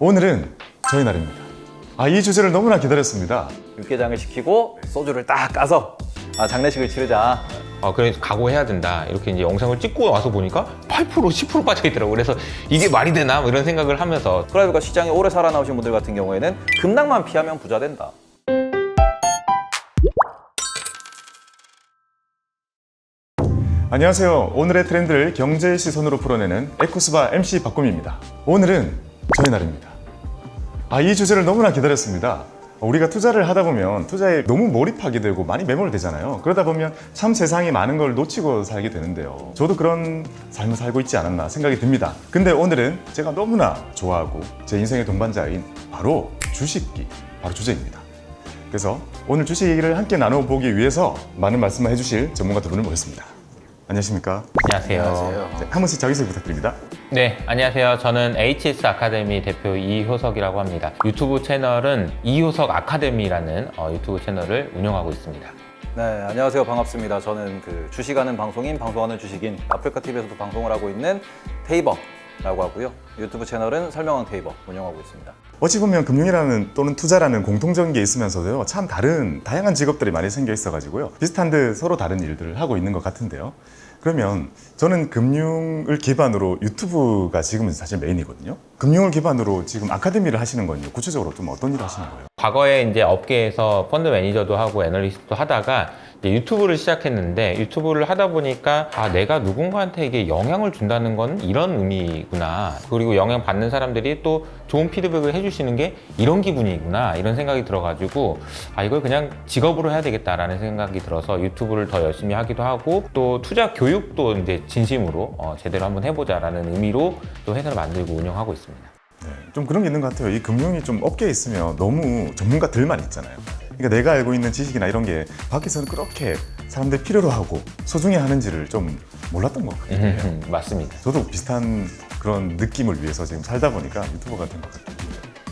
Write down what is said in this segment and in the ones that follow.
오늘은 저희 날입니다. 아, 이 주제를 너무나 기다렸습니다. 육개장을 시키고 소주를 딱 까서 아, 장례식을 치르자. 아, 그래서 각오해야 된다. 이렇게 이제 영상을 찍고 와서 보니까 8% 10% 빠져 있더라고. 그래서 이게 말이 되나? 뭐 이런 생각을 하면서 프라이브가 시장에 오래 살아나오신 분들 같은 경우에는 급락만 피하면 부자 된다. 안녕하세요. 오늘의 트렌드를 경제의 시선으로 풀어내는 에코스바 MC 박곰입니다. 오늘은 저희 날입니다. 아, 이 주제를 너무나 기다렸습니다. 우리가 투자를 하다 보면 투자에 너무 몰입하게 되고 많이 매몰되잖아요. 그러다 보면 참 세상에 많은 걸 놓치고 살게 되는데요. 저도 그런 삶을 살고 있지 않았나 생각이 듭니다. 근데 오늘은 제가 너무나 좋아하고 제 인생의 동반자인 바로 주식기, 바로 주제입니다. 그래서 오늘 주식 얘기를 함께 나눠보기 위해서 많은 말씀을 해주실 전문가 두 분을 모셨습니다. 안녕하십니까? 안녕하세요. 네, 한 분씩 자기소개 부탁드립니다. 네, 안녕하세요. 저는 HS 아카데미 대표 이효석이라고 합니다. 유튜브 채널은 이효석 아카데미라는 어, 유튜브 채널을 운영하고 있습니다. 네, 안녕하세요. 반갑습니다. 저는 그 주식하는 방송인, 방송하는 주식인 아프리카 TV에서도 방송을 하고 있는 테이버 라고 하고요. 유튜브 채널은 설명왕 테이버 운영하고 있습니다. 어찌 보면 금융이라는 또는 투자라는 공통적인 게 있으면서도요 참 다른 다양한 직업들이 많이 생겨 있어 가지고요 비슷한 듯 서로 다른 일들을 하고 있는 것 같은데요 그러면 저는 금융을 기반으로 유튜브가 지금은 사실 메인이거든요 금융을 기반으로 지금 아카데미를 하시는 건요 구체적으로 좀 어떤 일을 하시는 거예요? 과거에 이제 업계에서 펀드 매니저도 하고 애널리스트도 하다가 유튜브를 시작했는데 유튜브를 하다 보니까 아 내가 누군가한테 이게 영향을 준다는 건 이런 의미구나 그리고 영향 받는 사람들이 또 좋은 피드백을 해주시는 게 이런 기분이구나 이런 생각이 들어가지고 아 이걸 그냥 직업으로 해야 되겠다라는 생각이 들어서 유튜브를 더 열심히 하기도 하고 또 투자 교육도 이제 진심으로 어, 제대로 한번 해보자라는 의미로 또 회사를 만들고 운영하고 있습니다. 네, 좀 그런 게 있는 것 같아요 이 금융이 좀 업계에 있으면 너무 전문가들만 있잖아요 그러니까 내가 알고 있는 지식이나 이런 게 밖에서는 그렇게 사람들이 필요로 하고 소중히 하는지를 좀 몰랐던 것 같아요 음, 맞습니다. 저도 비슷한 그런 느낌을 위해서 지금 살다 보니까 유튜버가 된 것 같아요.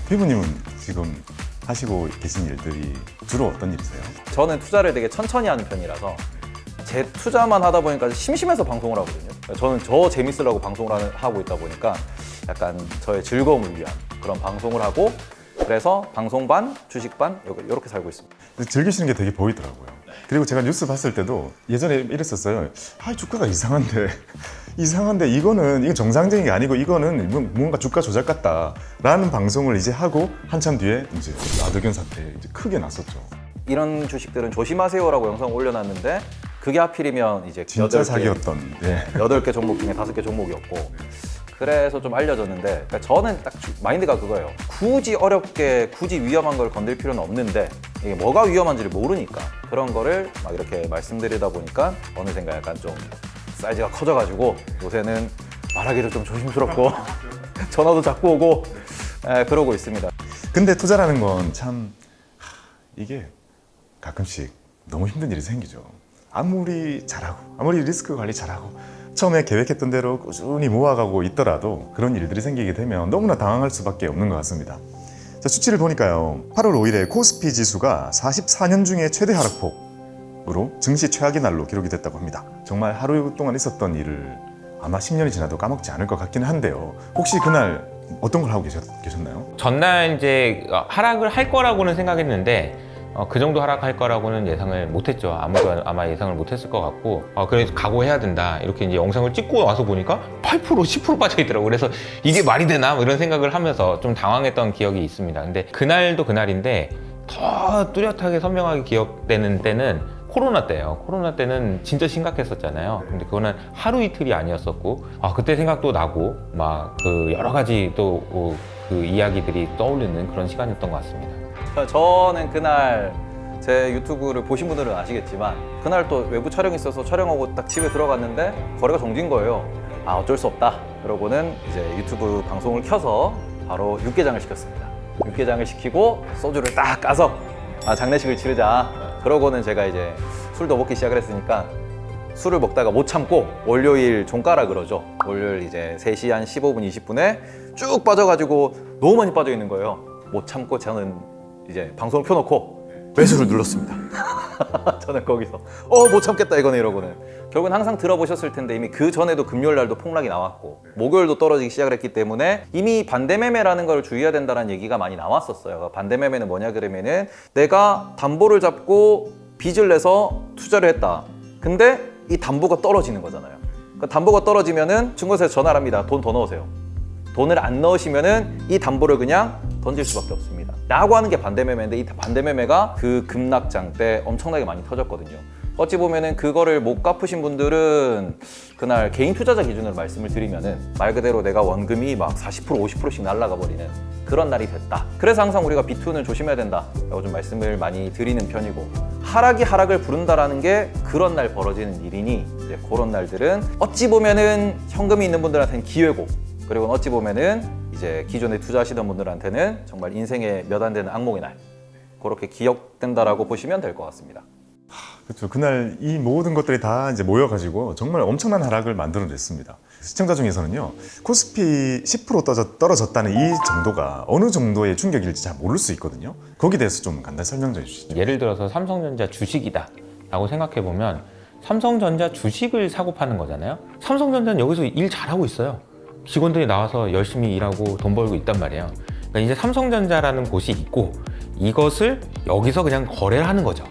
피부님은 지금 하시고 계신 일들이 주로 어떤 일이세요? 저는 투자를 되게 천천히 하는 편이라서 제 투자만 하다 보니까 심심해서 방송을 하거든요. 저는 저 재밌으려고 방송을 하는- 하고 있다 보니까 약간 저의 즐거움을 위한 그런 방송을 하고 그래서 방송 반, 주식 반 이렇게 살고 있습니다. 즐기시는 게 되게 보이더라고요. 그리고 제가 뉴스 봤을 때도 예전에 이랬었어요. 아, 주가가 이상한데. 이상한데 이거는 이건 정상적인 게 아니고 이거는 뭐- 뭔가 주가 조작 같다라는 방송을 이제 하고 한참 뒤에 이제 아들견 사태 이제 크게 났었죠. 이런 주식들은 조심하세요라고 영상 올려놨는데 그게 하필이면 이제 진짜 여덟 개- 사기였던. 네. 여덟 개 종목 중에 다섯 개 종목이었고 그래서 좀 알려졌는데 그러니까 저는 딱 주- 마인드가 그거예요. 굳이 어렵게 굳이 위험한 걸 건들 필요는 없는데 이게 뭐가 위험한지를 모르니까 그런 거를 막 이렇게 말씀드리다 보니까 어느샌가 약간 좀 사이즈가 커져가지고 요새는 말하기도 좀 조심스럽고 전화도 자꾸 오고 에, 그러고 있습니다. 근데 투자라는 건 참 이게 가끔씩 너무 힘든 일이 생기죠. 아무리 잘하고 아무리 리스크 관리 잘하고 처음에 계획했던 대로 꾸준히 모아가고 있더라도 그런 일들이 생기게 되면 너무나 당황할 수밖에 없는 것 같습니다. 자, 수치를 보니까요. 8월 5일에 코스피 지수가 44년 중에 최대 하락폭으로 증시 최악의 날로 기록이 됐다고 합니다. 정말 하루 동안 있었던 일을 아마 10년이 지나도 까먹지 않을 것 같기는 한데요. 혹시 그날 어떤 걸 하고 계셨, 계셨나요? 전날 이제 어, 하락을 할 거라고는 생각했는데 어, 그 정도 하락할 거라고는 예상을 못했죠. 아무도 아마 예상을 못했을 것 같고 어, 그래서 각오해야 된다. 이렇게 이제 영상을 찍고 와서 보니까 8% 10% 빠져 있더라고. 그래서 이게 말이 되나? 뭐 이런 생각을 하면서 좀 당황했던 기억이 있습니다. 근데 그날도 그날인데 더 뚜렷하게 선명하게 기억되는 때는 코로나 때예요. 코로나 때는 진짜 심각했었잖아요. 근데 그거는 하루 이틀이 아니었었고, 아 그때 생각도 나고 막 그 여러 가지 또 그 이야기들이 떠오르는 그런 시간이었던 것 같습니다. 저는 그날 제 유튜브를 보신 분들은 아시겠지만 그날 또 외부 촬영이 있어서 촬영하고 딱 집에 들어갔는데 거래가 정지인 거예요. 아 어쩔 수 없다. 그러고는 이제 유튜브 방송을 켜서 바로 육개장을 시켰습니다. 육개장을 시키고 소주를 딱 까서 아 장례식을 치르자. 그러고는 제가 이제 술도 먹기 시작을 했으니까 술을 먹다가 못 참고 월요일 종가라 그러죠. 월요일 이제 3시 한 15분, 20분에 쭉 빠져가지고 너무 많이 빠져 있는 거예요. 못 참고 저는 이제 방송을 켜놓고 매수를 눌렀습니다. 저는 거기서 어 못 참겠다 이거네 이러고는 결국은 항상 들어보셨을 텐데 이미 그 전에도 금요일 날도 폭락이 나왔고 목요일도 떨어지기 시작을 했기 때문에 이미 반대 매매라는 걸 주의해야 된다는 얘기가 많이 나왔었어요. 반대 매매는 뭐냐 그러면은 내가 담보를 잡고 빚을 내서 투자를 했다. 근데 이 담보가 떨어지는 거잖아요. 그러니까 담보가 떨어지면은 증권사에 전화를 합니다. 돈 더 넣으세요. 돈을 안 넣으시면은 이 담보를 그냥 던질 수밖에 없습니다. 라고 하는 게 반대매매인데 이 반대매매가 그 급락장 때 엄청나게 많이 터졌거든요. 어찌 보면은 그거를 못 갚으신 분들은 그날 개인 투자자 기준으로 말씀을 드리면은 말 그대로 내가 원금이 막 40% 50%씩 날아가 버리는 그런 날이 됐다. 그래서 항상 우리가 비투는 조심해야 된다라고 좀 말씀을 많이 드리는 편이고 하락이 하락을 부른다라는 게 그런 날 벌어지는 일이니 이제 그런 날들은 어찌 보면은 현금이 있는 분들한테는 기회고 그리고 어찌 보면은 이제 기존에 투자하시던 분들한테는 정말 인생의 몇 안 되는 악몽의 날 그렇게 기억된다라고 보시면 될 것 같습니다. 그렇죠. 그날 이 모든 것들이 다 이제 모여가지고 정말 엄청난 하락을 만들어냈습니다. 시청자 중에서는요, 코스피 10% 떨어졌, 떨어졌다는 이 정도가 어느 정도의 충격일지 잘 모를 수 있거든요. 거기에 대해서 좀 간단히 설명 좀 해주시죠. 예를 들어서 삼성전자 주식이다 라고 생각해 보면 삼성전자 주식을 사고 파는 거잖아요 삼성전자는 여기서 일 잘하고 있어요 직원들이 나와서 열심히 일하고 돈 벌고 있단 말이에요 그러니까 이제 삼성전자라는 곳이 있고 이것을 여기서 그냥 거래를 하는 거죠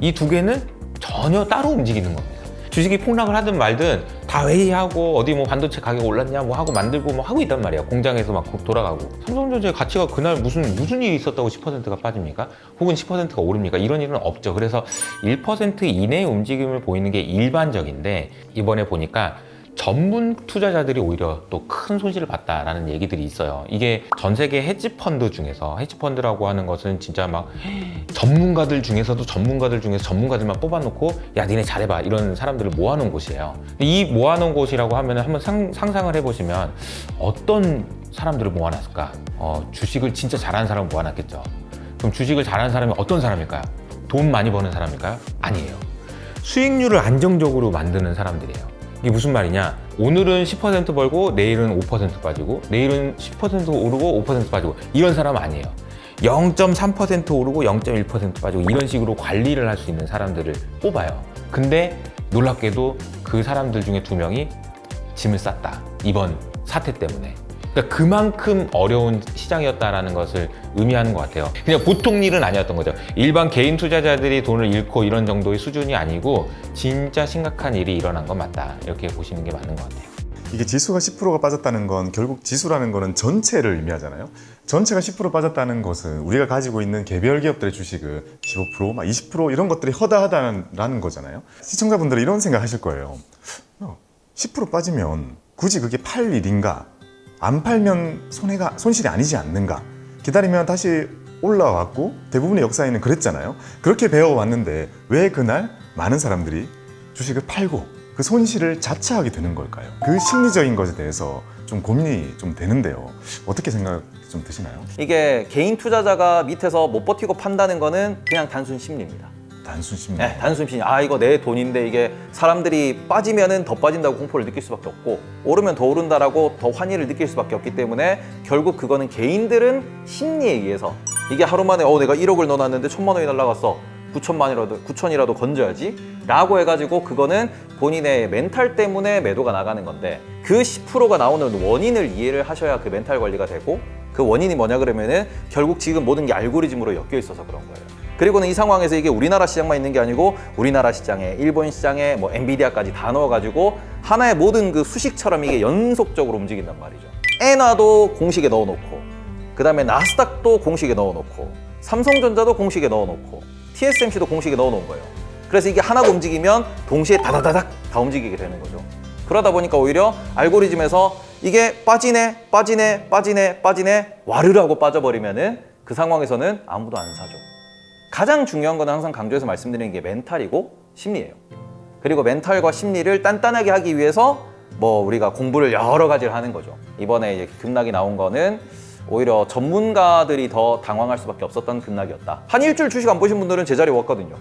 이 두 개는 전혀 따로 움직이는 겁니다 주식이 폭락을 하든 말든 다 회의하고 어디 뭐 반도체 가격 올랐냐 뭐 하고 만들고 뭐 하고 있단 말이야 공장에서 막 돌아가고 삼성전자의 가치가 그날 무슨 무슨 일이 있었다고 10%가 빠집니까? 혹은 10%가 오릅니까? 이런 일은 없죠. 그래서 1% 이내의 움직임을 보이는 게 일반적인데 이번에 보니까 전문 투자자들이 오히려 또 큰 손실을 봤다라는 얘기들이 있어요. 이게 전 세계 헤지 펀드 중에서 헤지 펀드라고 하는 것은 진짜 막 전문가들 중에서도 전문가들 중에서 전문가들만 뽑아놓고 야 니네 잘해봐 이런 사람들을 모아놓은 곳이에요. 이 모아놓은 곳이라고 하면 한번 상, 상상을 해보시면 어떤 사람들을 모아놨을까? 어, 주식을 진짜 잘하는 사람을 모아놨겠죠. 그럼 주식을 잘하는 사람이 어떤 사람일까요? 돈 많이 버는 사람일까요? 아니에요. 수익률을 안정적으로 만드는 사람들이에요. 이게 무슨 말이냐? 오늘은 10% 벌고 내일은 5% 빠지고 내일은 10% 오르고 5% 빠지고 이런 사람 아니에요. 0.3% 오르고 0.1% 빠지고 이런 식으로 관리를 할 수 있는 사람들을 뽑아요. 근데 놀랍게도 그 사람들 중에 두 명이 짐을 쌌다. 이번 사태 때문에. 그러니까 그만큼 어려운 시장이었다라는 것을 의미하는 것 같아요. 그냥 보통 일은 아니었던 거죠. 일반 개인 투자자들이 돈을 잃고 이런 정도의 수준이 아니고 진짜 심각한 일이 일어난 건 맞다. 이렇게 보시는 게 맞는 것 같아요. 이게 지수가 10%가 빠졌다는 건 결국 지수라는 거는 전체를 의미하잖아요. 전체가 10% 빠졌다는 것은 우리가 가지고 있는 개별 기업들의 주식을 15%, 막 20% 이런 것들이 허다하다는 거잖아요. 시청자분들은 이런 생각 하실 거예요. 어, 10% 빠지면 굳이 그게 팔 일인가? 안 팔면 손해가, 손실이 아니지 않는가? 기다리면 다시 올라왔고 대부분의 역사에는 그랬잖아요. 그렇게 배워왔는데 왜 그날 많은 사람들이 주식을 팔고 그 손실을 자처하게 되는 걸까요? 그 심리적인 것에 대해서 좀 고민이 좀 되는데요. 어떻게 생각 좀 드시나요? 이게 개인 투자자가 밑에서 못 버티고 판다는 거는 그냥 단순 심리입니다. 단순 심리. 네, 단순 심리. 아 이거 내 돈인데 이게 사람들이 빠지면은 더 빠진다고 공포를 느낄 수밖에 없고 오르면 더 오른다라고 더 환희를 느낄 수밖에 없기 때문에 결국 그거는 개인들은 심리에 의해서 이게 하루 만에 어 내가 1억을 넣어놨는데 천만 원이 날라갔어. 9천만이라도 9천이라도 건져야지 라고 해가지고 그거는 본인의 멘탈 때문에 매도가 나가는 건데 그 10%가 나오는 원인을 이해를 하셔야 그 멘탈 관리가 되고 그 원인이 뭐냐 그러면은 결국 지금 모든 게 알고리즘으로 엮여 있어서 그런 거예요. 그리고는 이 상황에서 이게 우리나라 시장만 있는 게 아니고 우리나라 시장에 일본 시장에 뭐 엔비디아까지 다 넣어가지고 하나의 모든 그 수식처럼 이게 연속적으로 움직인단 말이죠. 에나도 공식에 넣어놓고 그 다음에 나스닥도 공식에 넣어놓고 삼성전자도 공식에 넣어놓고 TSMC도 공식에 넣어놓은 거예요. 그래서 이게 하나가 움직이면 동시에 다다다닥 다 움직이게 되는 거죠. 그러다 보니까 오히려 알고리즘에서 이게 빠지네, 빠지네, 빠지네, 빠지네, 와르르 하고 빠져버리면은 그 상황에서는 아무도 안 사죠. 가장 중요한 건 항상 강조해서 말씀드리는 게 멘탈이고 심리예요. 그리고 멘탈과 심리를 단단하게 하기 위해서 뭐 우리가 공부를 여러 가지를 하는 거죠. 이번에 이제 급락이 나온 거는 오히려 전문가들이 더 당황할 수밖에 없었던 급락이었다. 한 일주일 주식 안 보신 분들은 제자리에 왔거든요.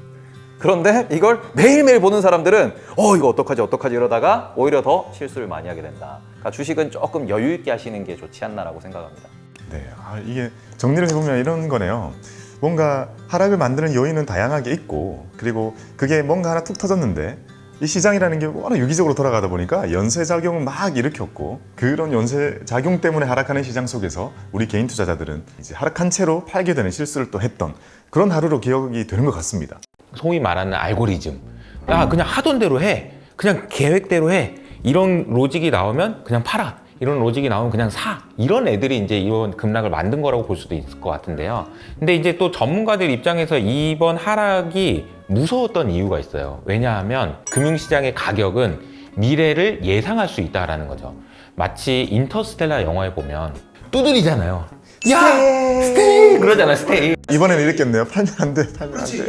그런데 이걸 매일매일 보는 사람들은 어 이거 어떡하지 어떡하지 이러다가 오히려 더 실수를 많이 하게 된다. 그러니까 주식은 조금 여유 있게 하시는 게 좋지 않나라고 생각합니다. 네, 아, 이게 정리를 해보면 이런 거네요. 뭔가 하락을 만드는 요인은 다양하게 있고 그리고 그게 뭔가 하나 툭 터졌는데 이 시장이라는 게 워낙 유기적으로 돌아가다 보니까 연쇄 작용을 막 일으켰고 그런 연쇄 작용 때문에 하락하는 시장 속에서 우리 개인 투자자들은 이제 하락한 채로 팔게 되는 실수를 또 했던 그런 하루로 기억이 되는 것 같습니다. 소위 말하는 알고리즘. 야, 그냥 하던 대로 해. 그냥 계획대로 해. 이런 로직이 나오면 그냥 팔아. 이런 로직이 나오면 그냥 사. 이런 애들이 이제 이런 급락을 만든 거라고 볼 수도 있을 것 같은데요. 근데 이제 또 전문가들 입장에서 이번 하락이 무서웠던 이유가 있어요. 왜냐하면 금융시장의 가격은 미래를 예상할 수 있다라는 거죠. 마치 인터스텔라 영화에 보면 두드리잖아요. 야! 스테이! 그러잖아, 스테이. 이번에는 이랬겠네요. 팔면 안 돼, 팔면 안 돼.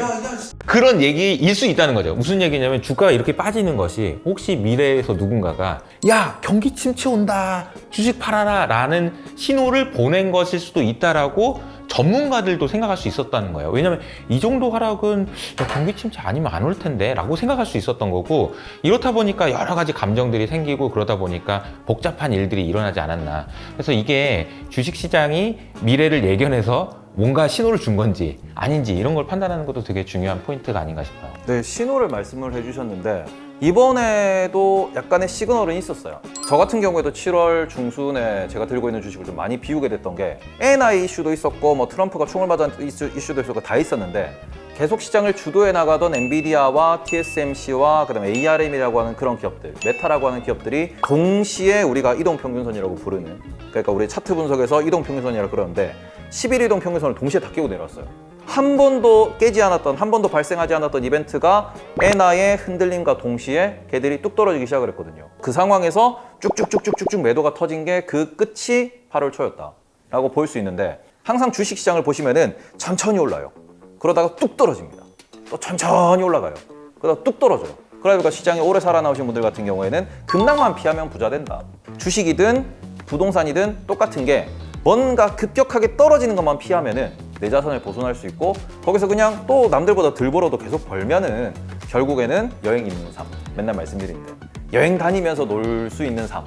그런 얘기일 수 있다는 거죠. 무슨 얘기냐면 주가가 이렇게 빠지는 것이 혹시 미래에서 누군가가 야 경기 침체 온다 주식 팔아라 라는 신호를 보낸 것일 수도 있다라고 전문가들도 생각할 수 있었다는 거예요. 왜냐하면 이 정도 하락은 야, 경기 침체 아니면 안 올 텐데 라고 생각할 수 있었던 거고 이렇다 보니까 여러 가지 감정들이 생기고 그러다 보니까 복잡한 일들이 일어나지 않았나. 그래서 이게 주식시장이 미래를 예견해서 뭔가 신호를 준 건지 아닌지 이런 걸 판단하는 것도 되게 중요한 포인트가 아닌가 싶어요. 네, 신호를 말씀을 해주셨는데 이번에도 약간의 시그널은 있었어요. 저 같은 경우에도 7월 중순에 제가 들고 있는 주식을 좀 많이 비우게 됐던 게 A&I 이슈도 있었고 뭐 트럼프가 총을 맞은 이슈, 이슈도 있었고 다 있었는데 계속 시장을 주도해 나가던 엔비디아와 TSMC와 그다음에 ARM이라고 하는 그런 기업들, 메타라고 하는 기업들이 동시에 우리가 이동 평균선이라고 부르는 그러니까 우리 차트 분석에서 이동 평균선이라고 그러는데 11 이동 평균선을 동시에 다 깨고 내려왔어요. 한 번도 깨지 않았던 한 번도 발생하지 않았던 이벤트가 에나의 흔들림과 동시에 걔들이 뚝 떨어지기 시작을 했거든요. 그 상황에서 쭉쭉쭉쭉쭉쭉 매도가 터진 게 그 끝이 8월 초였다 라고 볼 수 있는데 항상 주식 시장을 보시면은 천천히 올라요. 그러다가 뚝 떨어집니다. 또 천천히 올라가요. 그러다가 뚝 떨어져요. 그러니까 시장에 오래 살아나오신 분들 같은 경우에는 급락만 피하면 부자 된다. 주식이든 부동산이든 똑같은 게 뭔가 급격하게 떨어지는 것만 피하면은 내 자산을 보존할 수 있고 거기서 그냥 또 남들보다 덜 벌어도 계속 벌면은 결국에는 여행 있는 삶. 맨날 말씀드리는데. 여행 다니면서 놀 수 있는 삶.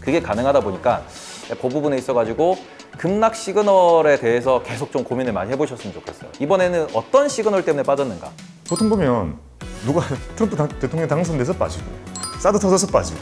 그게 가능하다 보니까 그 부분에 있어가지고 급락 시그널에 대해서 계속 좀 고민을 많이 해보셨으면 좋겠어요. 이번에는 어떤 시그널 때문에 빠졌는가? 보통 보면 누가 트럼프 당- 대통령 당선돼서 빠지고 사드 터져서 빠지고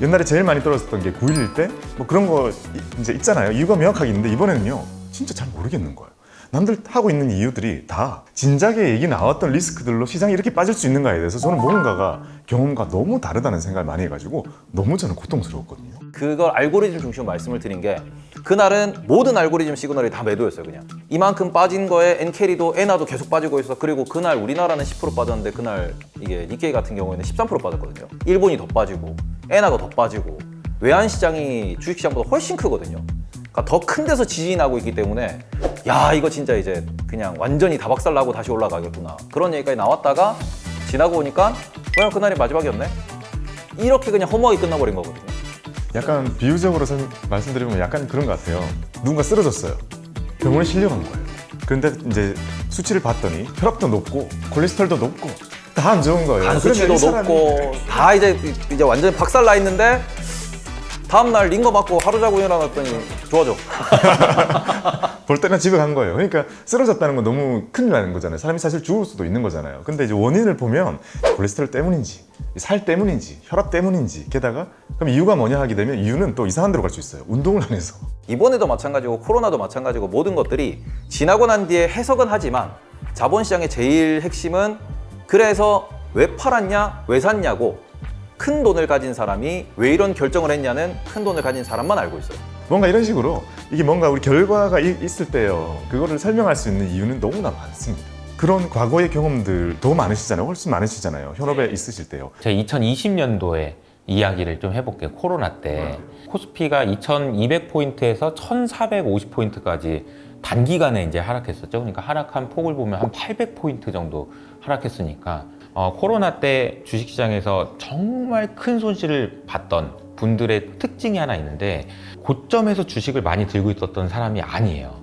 옛날에 제일 많이 떨어졌던 게 9.11 때? 뭐 그런 거 이- 이제 있잖아요. 이유가 명확하게 있는데 이번에는요 진짜 잘 모르겠는 거예요. 남들 하고 있는 이유들이 다 진작에 얘기 나왔던 리스크들로 시장이 이렇게 빠질 수 있는가에 대해서 저는 뭔가가 경험과 너무 다르다는 생각을 많이 해가지고 너무 저는 고통스러웠거든요. 그걸 알고리즘 중심으로 말씀을 드린 게 그날은 모든 알고리즘 시그널이 다 매도였어요 그냥. 이만큼 빠진 거에 엔캐리도 에나도 계속 빠지고 있어 그리고 그날 우리나라는 10% 빠졌는데 그날 이게 니케이 같은 경우에는 13% 빠졌거든요. 일본이 더 빠지고 에나가 더 빠지고 외환 시장이 주식 시장보다 훨씬 크거든요. 그러니까 더 큰 데서 지진이 나고 있기 때문에 야 이거 진짜 이제 그냥 완전히 다박살 나고 다시 올라가겠구나 그런 얘기까지 나왔다가 지나고 보니까 그냥 그날이 마지막이었네 이렇게 그냥 허무하게 끝나버린 거거든요 약간 비유적으로 설- 말씀드리면 약간 그런 것 같아요. 누군가 쓰러졌어요. 병원에 실려간 거예요. 그런데 이제 수치를 봤더니 혈압도 높고 콜레스테롤도 높고 다 안 좋은 거예요. 간 수치도 그러면 이 사람이 높고 다 이제 이제 완전 박살 나 있는데 다음 날 링거 맞고 하루 자고 일어났더니 좋아져. 볼 때는 집에 간 거예요. 그러니까 쓰러졌다는 건 너무 큰일 나는 거잖아요. 사람이 사실 죽을 수도 있는 거잖아요. 근데 이제 원인을 보면 콜레스테롤 때문인지, 살 때문인지, 혈압 때문인지, 게다가 그럼 이유가 뭐냐 하게 되면 이유는 또 이상한 데로 갈 수 있어요. 운동을 안 해서. 이번에도 마찬가지고 코로나도 마찬가지고 모든 것들이 지나고 난 뒤에 해석은 하지만 자본시장의 제일 핵심은 그래서 왜 팔았냐, 왜 샀냐고 큰 돈을 가진 사람이 왜 이런 결정을 했냐는 큰 돈을 가진 사람만 알고 있어요. 뭔가 이런 식으로 이게 뭔가 우리 결과가 이- 있을 때요. 그거를 설명할 수 있는 이유는 너무나 많습니다. 그런 과거의 경험들 더 많으시잖아요. 훨씬 많으시잖아요. 현업에 있으실 때요. 제가 2020년도에 이야기를 좀 해볼게요. 코로나 때 코스피가 2,200포인트에서 1,450포인트까지 단기간에 이제 하락했었죠. 그러니까 하락한 폭을 보면 한 800포인트 정도 하락했으니까 어, 코로나 때 주식시장에서 정말 큰 손실을 봤던 분들의 특징이 하나 있는데 고점에서 주식을 많이 들고 있었던 사람이 아니에요.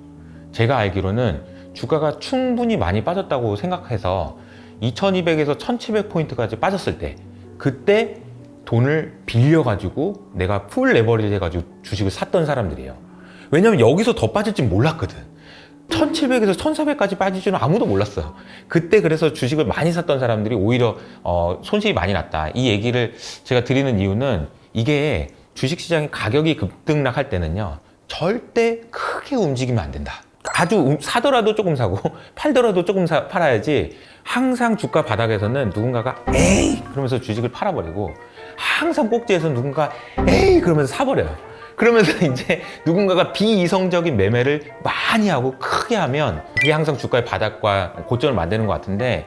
제가 알기로는 주가가 충분히 많이 빠졌다고 생각해서 2200에서 1700포인트까지 빠졌을 때 그때 돈을 빌려가지고 내가 풀 레버리지 해가지고 주식을 샀던 사람들이에요. 왜냐면 여기서 더 빠질지 몰랐거든. 1700에서 1400까지 빠질 줄은 아무도 몰랐어요. 그때 그래서 주식을 많이 샀던 사람들이 오히려 어, 손실이 많이 났다. 이 얘기를 제가 드리는 이유는 이게 주식 시장의 가격이 급등락할 때는요. 절대 크게 움직이면 안 된다. 아주 움- 사더라도 조금 사고 팔더라도 조금 사, 팔아야지 항상 주가 바닥에서는 누군가가 에이 그러면서 주식을 팔아버리고 항상 꼭지에서 누군가 에이 그러면서 사버려요. 그러면서 이제 누군가가 비이성적인 매매를 많이 하고 크게 하면 그게 항상 주가의 바닥과 고점을 만드는 것 같은데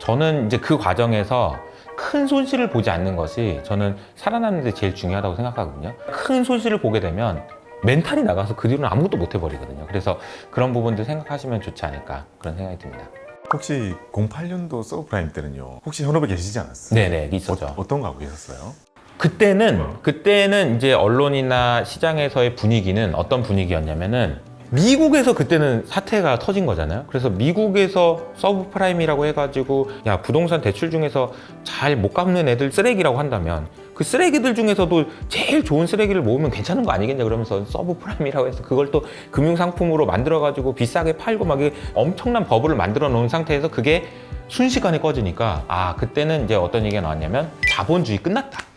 저는 이제 그 과정에서 큰 손실을 보지 않는 것이 저는 살아남는 데 제일 중요하다고 생각하거든요. 큰 손실을 보게 되면 멘탈이 나가서 그 뒤로는 아무것도 못 해버리거든요. 그래서 그런 부분들 생각하시면 좋지 않을까 그런 생각이 듭니다. 혹시 08년도 서브프라임 때는요. 혹시 현업에 계시지 않았어요? 네네 있었죠. 어, 거 하고 계셨어요? 그때는 그때는 이제 언론이나 시장에서의 분위기는 어떤 분위기였냐면은 미국에서 그때는 사태가 터진 거잖아요. 그래서 미국에서 서브프라임이라고 해가지고 야 부동산 대출 중에서 잘 못 갚는 애들 쓰레기라고 한다면 그 쓰레기들 중에서도 제일 좋은 쓰레기를 모으면 괜찮은 거 아니겠냐 그러면서 서브프라임이라고 해서 그걸 또 금융상품으로 만들어가지고 비싸게 팔고 막 엄청난 버블을 만들어 놓은 상태에서 그게 순식간에 꺼지니까 아 그때는 이제 어떤 얘기가 나왔냐면 자본주의 끝났다.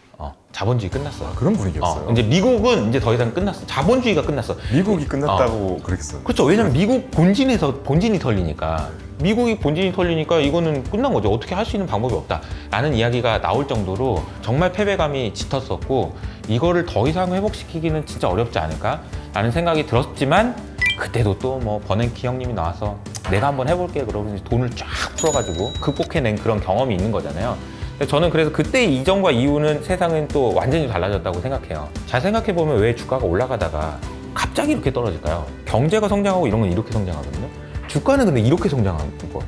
어, 자본주의 끝났어. 아, 그런 분위기였어요. 어, 이제 미국은 이제 더 이상 끝났어. 자본주의가 끝났어. 미국이 끝났다고 그랬어요. 그렇죠. 왜냐면 미국 본진에서 본진이 털리니까 미국이 본진이 털리니까 이거는 끝난 거죠. 어떻게 할 수 있는 방법이 없다 라는 이야기가 나올 정도로 정말 패배감이 짙었었고 이거를 더 이상 회복시키기는 진짜 어렵지 않을까 라는 생각이 들었지만 그때도 또 뭐 버냉키 형님이 나와서 내가 한번 해볼게 그러고 돈을 쫙 풀어가지고 극복해낸 그런 경험이 있는 거잖아요. 저는 그래서 그때 이전과 이후는 세상은 또 완전히 달라졌다고 생각해요. 잘 생각해 보면 왜 주가가 올라가다가 갑자기 이렇게 떨어질까요? 경제가 성장하고 이런 건 이렇게 성장하거든요. 주가는 근데 이렇게 성장하는 거.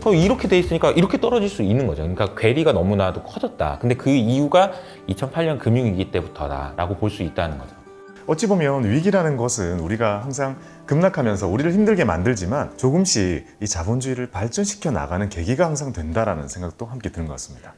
그럼 이렇게 돼 있으니까 이렇게 떨어질 수 있는 거죠. 그러니까 괴리가 너무나도 커졌다. 근데 그 이유가 2008년 금융위기 때부터다라고 볼 수 있다는 거죠. 어찌 보면 위기라는 것은 우리가 항상 급락하면서 우리를 힘들게 만들지만 조금씩 이 자본주의를 발전시켜 나가는 계기가 항상 된다라는 생각도 함께 드는 것 같습니다.